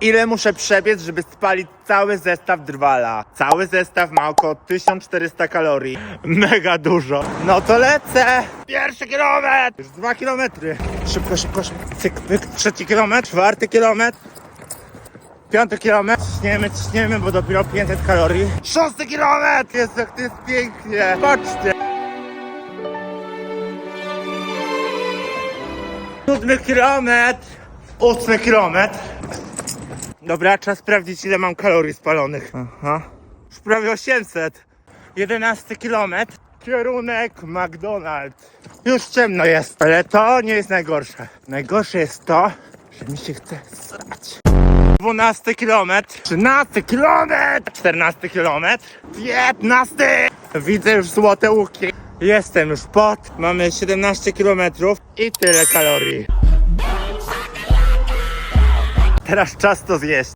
Ile muszę przebiec, żeby spalić cały zestaw drwala? Cały zestaw ma około 1400 kalorii. Mega dużo. No to lecę! Pierwszy kilometr! Już dwa kilometry. Szybko, szybko, szybko. Cyk. Trzeci kilometr, czwarty kilometr. Piąty kilometr, ciśniemy, ciśniemy, bo dopiero 500 kalorii. Szósty kilometr! Jest jak to jest pięknie! Patrzcie! Siódmy kilometr! Ósmy kilometr! Dobra, trzeba sprawdzić ile mam kalorii spalonych. Aha. Już prawie 800. 11 kilometr. Kierunek McDonald's. Już ciemno jest, ale to nie jest najgorsze. Najgorsze jest to, że mi się chce srać. 12 kilometr, 13 kilometr, 14 kilometr, 15. Widzę już złote łuki. Jestem już pod, mamy 17 kilometrów i tyle kalorii. Teraz czas to zjeść.